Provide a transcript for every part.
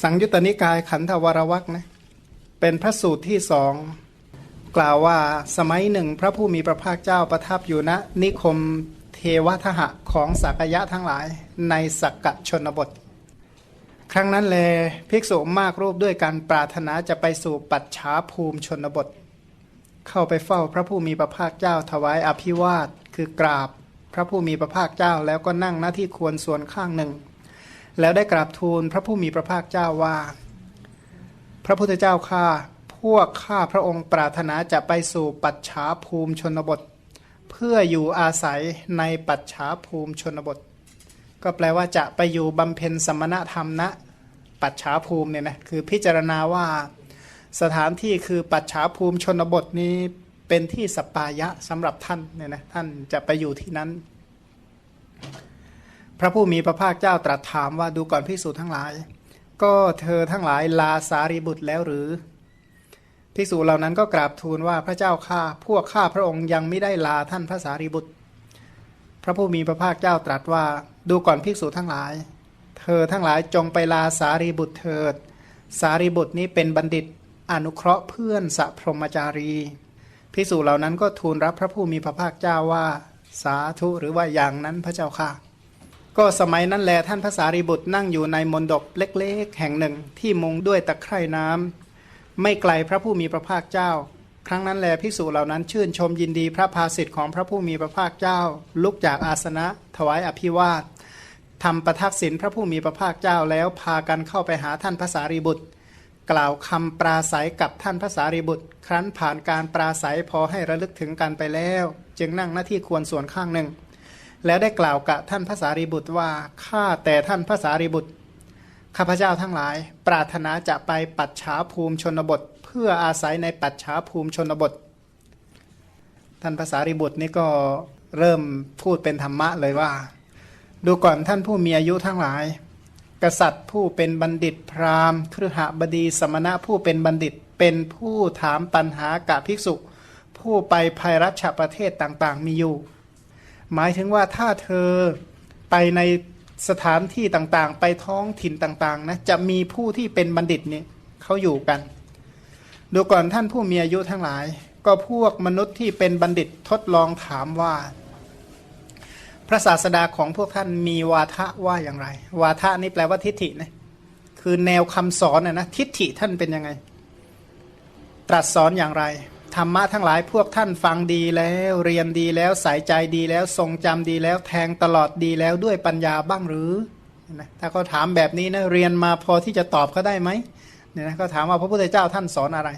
สังยุตตนิกายขันธวรวักนะเป็นพระสูตรที่สองกล่าวว่าสมัยหนึ่งพระผู้มีพระภาคเจ้าประทับอยู่ณนิคมเทวทหะของสักยะทั้งหลายในสักกะชนบท ครั้งนั้นแลภิกษุมากรูปด้วยการปรารถนาจะไปสู่ปัจฉาภูมิชนบท เข้าไปเฝ้าพระผู้มีพระภาคเจ้าถวายอภิวาทคือกราบ พระผู้มีพระภาคเจ้าแล้วก็นั่งหน้าที่ควรส่วนข้างหนึ่ง แล้วได้กราบทูลพระผู้มีพระภาคเจ้าว่า พระพุทธเจ้าข้าพวกข้าพระองค์ปรารถนาจะไปสู่ปัจฉาภูมิชนบท เพื่ออยู่อาศัยในปัจฉาภูมิชนบท ก็แปลว่าจะไปอยู่บำเพ็ญสมณธรรมณปัจฉาภูมิเนี่ยนะคือพิจารณาว่าสถานที่คือปัจฉาภูมิชนบทนี้เป็นที่สปายะสำหรับท่านเนี่ยนะท่านจะไปอยู่ที่นั้น พระผู้มีพระภาคเจ้าตรัสถามว่าดูก่อนพิสูจน์ทั้งหลาย ก็เธอทั้งหลายลาสารีบุตรแล้วหรือภิกษุเหล่านั้นก็กราบทูลว่าพระเจ้าข้าพวกข้าพระองค์ยังไม่ได้ลาท่านพระสารีบุตร พระผู้มีพระภาคเจ้าตรัสว่าดูก่อนภิกษุทั้งหลาย เธอทั้งหลายจงไปลาสารีบุตรเถิด สารีบุตรนี้เป็นบัณฑิตอนุเคราะห์เพื่อนสัพพรมจารีภิกษุเหล่านั้นก็ทูลรับพระผู้มีพระภาคเจ้าว่า สาธุหรือว่าอย่างนั้นพระเจ้าค่ะ ก็สมัยนั้นแลท่านพระสารีบุตรนั่งอยู่ในมณฑปเล็กๆ แห่งหนึ่งที่มุงด้วยตะไคร่น้ำไม่ไกลพระผู้มีพระภาคเจ้า ครั้งนั้นแลภิกษุเหล่านั้นชื่นชมยินดีพระภาสิทธิ์ของพระผู้มีพระภาคเจ้า ลุกจากอาสนะ ถวายอภิวาททำประทักษิณพระผู้มีพระภาคเจ้าแล้วพากันเข้าไปหาท่านพระสารีบุตร กล่าวคำปราศัยกับท่านพระสารีบุตร ครั้นผ่านการปราศัยพอให้ระลึกถึงกันไปแล้ว จึงนั่งหน้าที่ควรส่วนข้างหนึ่ง แล้วได้กล่าวกับท่านพระสารีบุตรว่าข้าแต่ท่านพระสารีบุตรข้าพเจ้าทั้งหลาย ปรารถนาจะไปปัจฉาภูมิชนบท เพื่ออาศัยในปัจฉาภูมิชนบท ท่านพระสารีบุตรนี่ก็เริ่มพูดเป็นธรรมะเลยว่า ดูก่อนท่านผู้มีอายุทั้งหลาย กษัตริย์ผู้เป็นบัณฑิตพราหมณ์ครหบดี สมณะผู้เป็นบัณฑิตเป็นผู้ถามปัญหากับภิกษุ ผู้ไปภัยรัชประเทศต่างๆ มีอยู่ หมายถึงว่าถ้าเธอไปในสถานที่ต่างๆ ไปท้องถิ่นต่างๆนะจะมีผู้ที่เป็นบัณฑิตเนี่ยเขาอยู่กัน ดูก่อนท่านผู้มีอายุทั้งหลาย ก็พวกมนุษย์ที่เป็นบัณฑิตทดลองถามว่า พระศาสดาของพวกท่านมีวาทะว่าอย่างไร วาทะนี่แปลว่าทิฏฐินะคือแนวคำสอนนะนะทิฏฐิท่านเป็นยังไง ตรัสสอนอย่างไร ธรรมะทั้งหลายพวกท่านฟังดีแล้วเรียนดีแล้วใส่ใจดีแล้วทรงจำดีแล้วแทงตลอดดีแล้วด้วยปัญญาบ้างหรือนะถ้าเขาถามแบบนี้นะเรียนมาพอที่จะตอบเขาได้ไหมเนี่ยนะเขาถามว่าพระพุทธเจ้าท่านสอนอะไร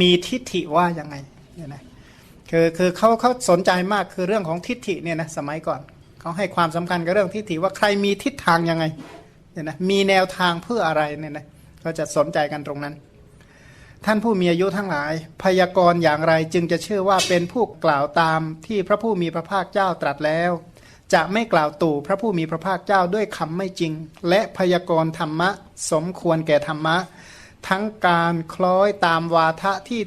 มีทิฏฐิว่ายังไงเนี่ยนะคือคือเขาเขาสนใจมากคือเรื่องของทิฏฐิเนี่ยนะสมัยก่อนเขาให้ความสำคัญกับเรื่องทิฏฐิว่าใครมีทิศทางยังไงเนี่ยนะมีแนวทางเพื่ออะไรเนี่ยนะเขาจะสนใจกันตรงนั้น ท่านผู้มีอายุทั้งหลาย พยากรณ์อย่างไรจึงจะเชื่อว่าเป็นผู้กล่าวตามที่พระผู้มีพระภาคเจ้าตรัสแล้ว จะไม่กล่าวตู่พระผู้มีพระภาคเจ้าด้วยคำไม่จริง และพยากรณ์ธรรมะ สมควรแก่ธรรมะ ทั้งการคล้อยตามวาทะที่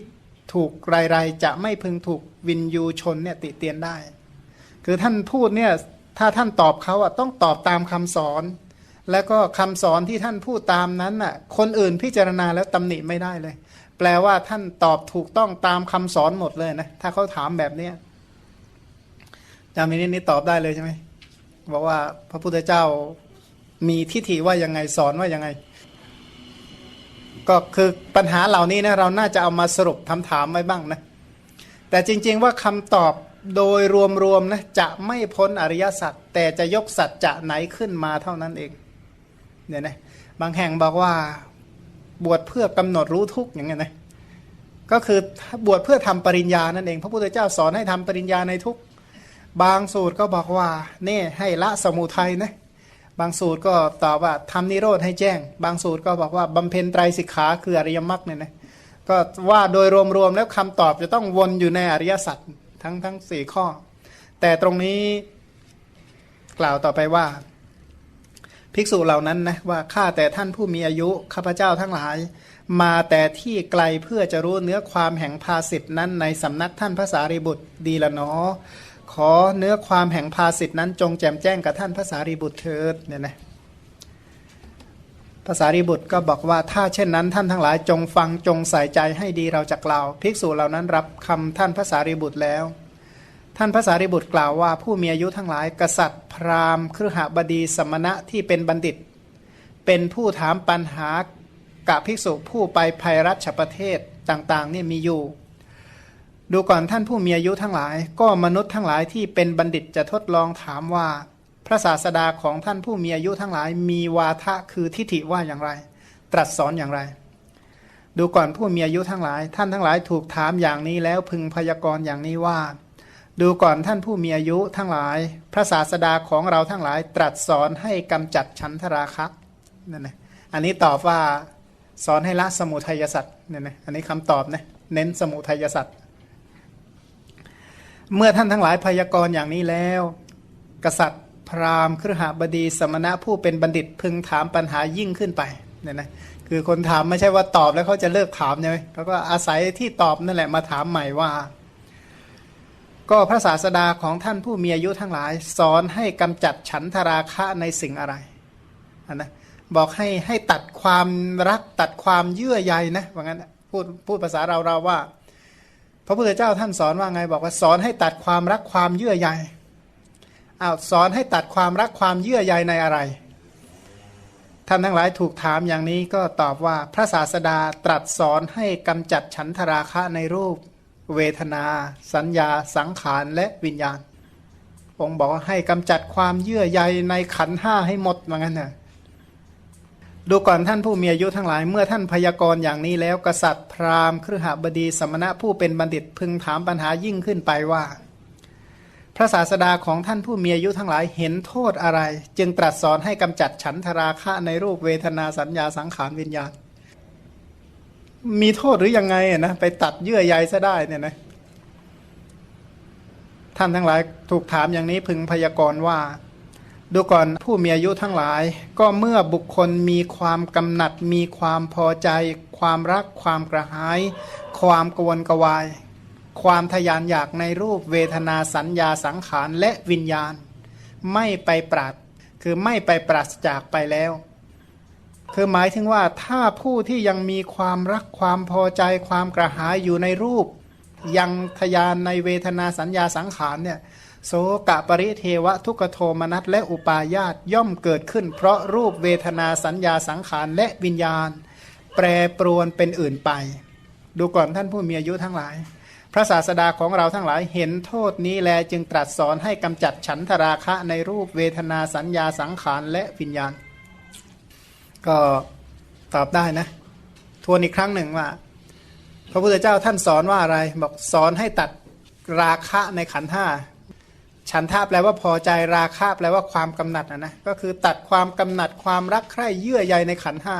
ถูกไรๆจะไม่พึงถูกวินยูชนเนี่ยติเตียนได้ คือท่านพูดเนี่ยถ้าท่านตอบเขาอะต้องตอบตามคำสอน แล้วก็คำสอนที่ท่านพูดตามนั้นน่ะคนอื่นพิจารณาแล้วตำหนิไม่ได้เลย แปลว่าท่านตอบถูกต้องตามคำสอนหมดเลยนะถ้าเขาถามแบบเนี้ยจามินินี้ตอบได้เลยใช่ไหมบอกว่าพระพุทธเจ้ามีทิฏฐิว่ายังไงสอนว่ายังไง ก็คือปัญหาเหล่านี้นะเราน่าจะเอามาสรุปคำถามไว้บ้างนะแต่จริง ๆ ว่าคำตอบโดยรวมๆนะจะไม่พ้นอริยสัจแต่จะยกสัจจะไหนขึ้นมาเท่านั้นเองเนี่ยนะบางแห่งบอกว่า บวชเพื่อกำหนดรู้ทุกอย่างเงี้ยนะก็คือบวชเพื่อทำปริญญานั่นเอง พระพุทธเจ้าสอนให้ทำปริญญาในทุกบางสูตรก็บอกว่านี่ให้ละสมุทัยนะบางสูตรก็ตอบว่าทำนิโรธให้แจ้ง บางสูตรก็บอกว่าบำเพ็ญไตรสิกขาคืออริยมรรคเนี่ยนะก็ว่าโดยรวมๆแล้วคำตอบจะต้องวนอยู่ในอริยสัจทั้งทั้งสี่ข้อ แต่ตรงนี้กล่าวต่อไปว่า ภิกษุเหล่านั้นนะว่าข้าแต่ท่านผู้มีอายุข้าพเจ้าทั้งหลาย มาแต่ที่ไกลเพื่อจะรู้เนื้อความแห่งภาสิทธนั้นในสำนักท่านพระสารีบุตรดีละเนาะขอเนื้อความแห่งภาสิทธนั้นจงแจมแจ้งกับท่านพระสารีบุตรเถิดเนี่ยนะภาษาริบุตรก็บอกว่าถ้าเช่นนั้นท่านทั้งหลายจงฟังจงใส่ใจให้ดีเราจะกล่าว ภิกษุเหล่านั้นรับคำท่านภาษาริบุตรแล้ว ท่านภาษาริบุตรกล่าวว่าผู้มีอายุทั้งหลาย กษัตริย์ พราหมณ์ครหบดีสมณะที่เป็นบัณฑิต เป็นผู้ถามปัญหากับภิกษุผู้ไปภัยรัชประเทศต่างๆเนี่ยมีอยู่ ดูก่อนท่านผู้มีอายุทั้งหลาย ก็มนุษย์ทั้งหลายที่เป็นบัณฑิตจะทดลองถามว่า พระศาสดาของท่านผู้มีอายุทั้งหลาย มีวาทะคือทิฏฐิว่าอย่างไร ตรัสสอนอย่างไร ดูก่อนผู้มีอายุทั้งหลาย ท่านทั้งหลายถูกถามอย่างนี้แล้วพึงพยากรณ์อย่างนี้ว่า ดูก่อนท่านผู้มีอายุทั้งหลาย พระศาสดาของเราทั้งหลาย ตรัสสอนให้กำจัดฉันทราคะนั่นนะอันนี้ตอบว่าสอนให้ละสมุทัยสัตว์เนี่ยนะอันนี้คำตอบนะเน้นสมุทัยสัตว์เมื่อท่านทั้งหลายพยากรณ์อย่างนี้แล้ว กษัตริย์พราหมณ์ครหบดี สมณะผู้เป็นบัณฑิตพึงถามปัญหายิ่งขึ้นไปเนี่ยนะคือคนถามไม่ใช่ว่าตอบแล้วเขาจะเลิกถามใช่ไหมเขาก็อาศัยที่ตอบนั่นแหละมาถามใหม่ว่า ก็พระศาสดาของท่านผู้มีอายุทั้งหลาย สอนให้กำจัดฉันทราคะในสิ่งอะไรนนะบอกให้ให้ตัดความรักตัดความเยื่อใยนะว่างั้นพูดพูดภาษาเราเราว่า พระพุทธเจ้าท่านสอนว่าไง บอกว่าสอนให้ตัดความรักความเยื่อใยอ้าวสอนให้ตัดความรักความเยื่อใยในอะไร ท่านทั้งหลายถูกถามอย่างนี้ก็ตอบว่าพระศาสดาตรัสสอนให้กำจัดฉันทราคะในรูป เวทนา สัญญา สังขารและวิญญาณ องค์บอกว่าให้กำจัดความเยื่อใยในขันห้าให้หมดว่างั้นน่ะดูก่อนท่านผู้มีอายุทั้งหลาย เมื่อท่านพยากรณ์อย่างนี้แล้วกษัตริย์พราหมณ์ครหบดีสมณะผู้เป็นบัณฑิตพึงถามปัญหายิ่งขึ้นไปว่า พระศาสดาของท่านผู้มีอายุทั้งหลายเห็นโทษอะไร จึงตรัสสอนให้กำจัดฉันทราคะในรูปเวทนาสัญญาสังขารวิญญาณ มีโทษหรือยังไงอะนะไปตัดเยื่อใยซะได้เนี่ยนะท่านทั้งหลายถูกถามอย่างนี้พึงพยากรณ์ว่า ดูก่อนผู้มีอายุทั้งหลาย ก็เมื่อบุคคลมีความกำหนัด มีความพอใจ ความรัก ความกระหาย ความกวนกวาย ความทยานอยากในรูปเวทนาสัญญาสังขารและวิญญาณ ไม่ไปปราดคือไม่ไปปราศจากไปแล้ว คือหมายถึงว่าถ้าผู้ที่ยังมีความรักความพอใจความกระหายอยู่ในรูป ยังทยานในเวทนาสัญญาสังขารเนี่ยโสกะปริเทวะทุกโทมนัสและอุปาญาตย่อมเกิดขึ้น เพราะรูปเวทนาสัญญาสังขารและวิญญาณ แปรปรวนเป็นอื่นไป ดูก่อนท่านผู้มีอายุทั้งหลาย พระศาสดาของเราทั้งหลายเห็นโทษนี้แลจึงตรัสสอนให้กำจัดฉันทราคะในรูปเวทนาสัญญาสังขารและวิญญาณ ก็ตอบได้นะ ทวนอีกครั้งหนึ่งว่า พระพุทธเจ้าท่านสอนว่าอะไร บอกสอนให้ตัดราคะในขันธ์ห้าฉันทะแปลว่าพอใจราคะแปลว่าความกำหนัดนะนะก็คือตัดความกำหนัดความรักใคร่เยื่อใยในขันธ์ห้า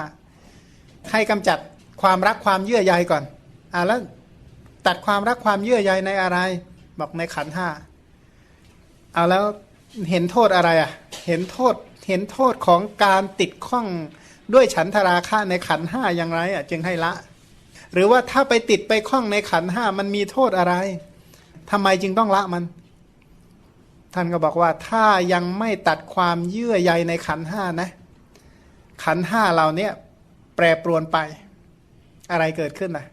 ให้กำจัดความรักความเยื่อใยก่อนอ่าแล้วตัดความรักความเยื่อใยในอะไร บอกในขันธ์ห้าเอาแล้วเห็นโทษอะไรอะ เห็นโทษเห็นโทษของการติดข้อง ด้วยฉันทราคะในขันห้าอย่างไรอะจึงให้ละ หรือว่าถ้าไปติดไปข้องในขันห้ามันมีโทษอะไรทำไมจึงต้องละมัน ท่านก็บอกว่าถ้ายังไม่ตัดความเยื่อใยในขันห้านะ ขันห้าเราเนี่ยแปรปรวนไป อะไรเกิดขึ้นนะ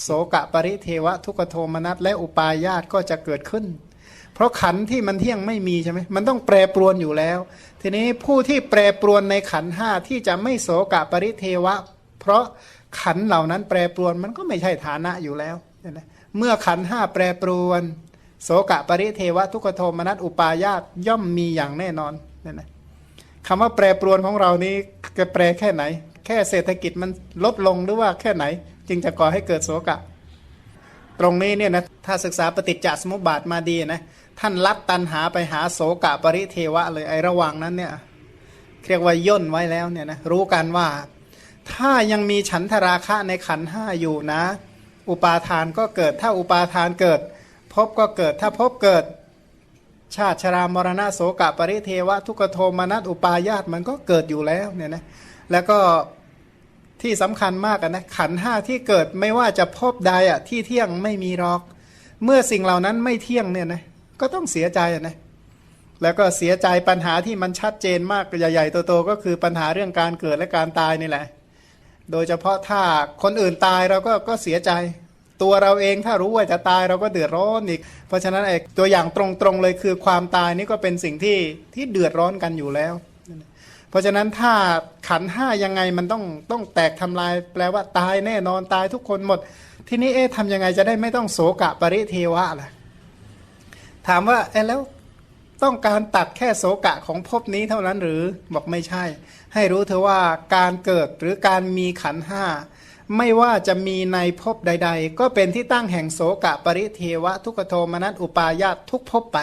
โสกะปริเทวะทุกโทมนัสและอุปาญาตก็จะเกิดขึ้น เพราะขันที่มันเที่ยงไม่มีใช่ไหมมันต้องแปรปรวนอยู่แล้ว ทีนี้ผู้ที่แปรปรวนในขันห้าที่จะไม่โสกะปริเทวะ เพราะขันเหล่านั้นแปรปรวนมันก็ไม่ใช่ฐานะอยู่แล้วนะเมื่อขันห้าแปรปรวน โสกะปริเทวะ ทุกขโทมนัสอุปาญาตย่อมมีอย่างแน่นอนนี่นะคำว่าแปรปรวนของเรานี้จะแปรแค่ไหน แค่เศรษฐกิจมันลดลงหรือว่าแค่ไหน จึงจะก่อให้เกิดโสกะ ตรงนี้เนี่ยนะถ้าศึกษาปฏิจจสมุปบาทมาดีนะ ท่านลัดตันหาไปหาโสกะปริเทวะเลยไอระหว่างนั้นเนี่ยเรียกว่าย่นไว้แล้วเนี่ยนะรู้กันว่า ถ้ายังมีฉันทราคะในขันห้าอยู่นะ อุปาทานก็เกิดถ้าอุปาทานเกิดพบก็เกิดถ้าพบเกิด ชาติชรามรณะโสกะปริเทวะ ทุกโทมนัสอุปาญาตมันก็เกิดอยู่แล้วเนี่ยนะแล้วก็ที่สำคัญมากนะขันห้าที่เกิดไม่ว่าจะพบใดอะที่เที่ยงไม่มีรอก เมื่อสิ่งเหล่านั้นไม่เที่ยงเนี่ยนะ ก็ต้องเสียใจนะแล้วก็เสียใจปัญหาที่มันชัดเจนมากใหญ่ๆโตๆก็คือปัญหาเรื่องการเกิดและการตายนี่แหละ โดยเฉพาะถ้าคนอื่นตายเราก็ก็เสียใจ ตัวเราเองถ้ารู้ว่าจะตายเราก็เดือดร้อนอีก เพราะฉะนั้นไอ้ตัวอย่างตรงๆเลยคือความตายนี่ก็เป็นสิ่งที่ที่เดือดร้อนกันอยู่แล้ว เพราะฉะนั้นถ้าขันห้ายังไงมันต้องต้องแตกทำลาย แปลว่าตายแน่นอนตายทุกคนหมด ทีนี้เอ๊ะทำยังไงจะได้ไม่ต้องโศกะปริเทวะล่ะ ถามว่าเอแล้วต้องการตัดแค่โศกะของภพนี้เท่านั้นหรือบอกไม่ใช่ ให้รู้เธอว่าการเกิดหรือการมีขันห้าไม่ว่าจะมีในภพใด ๆ ก็เป็นที่ตั้งแห่งโศกะปริเทวะทุกโทมนัสอุปายาตทุกภพไป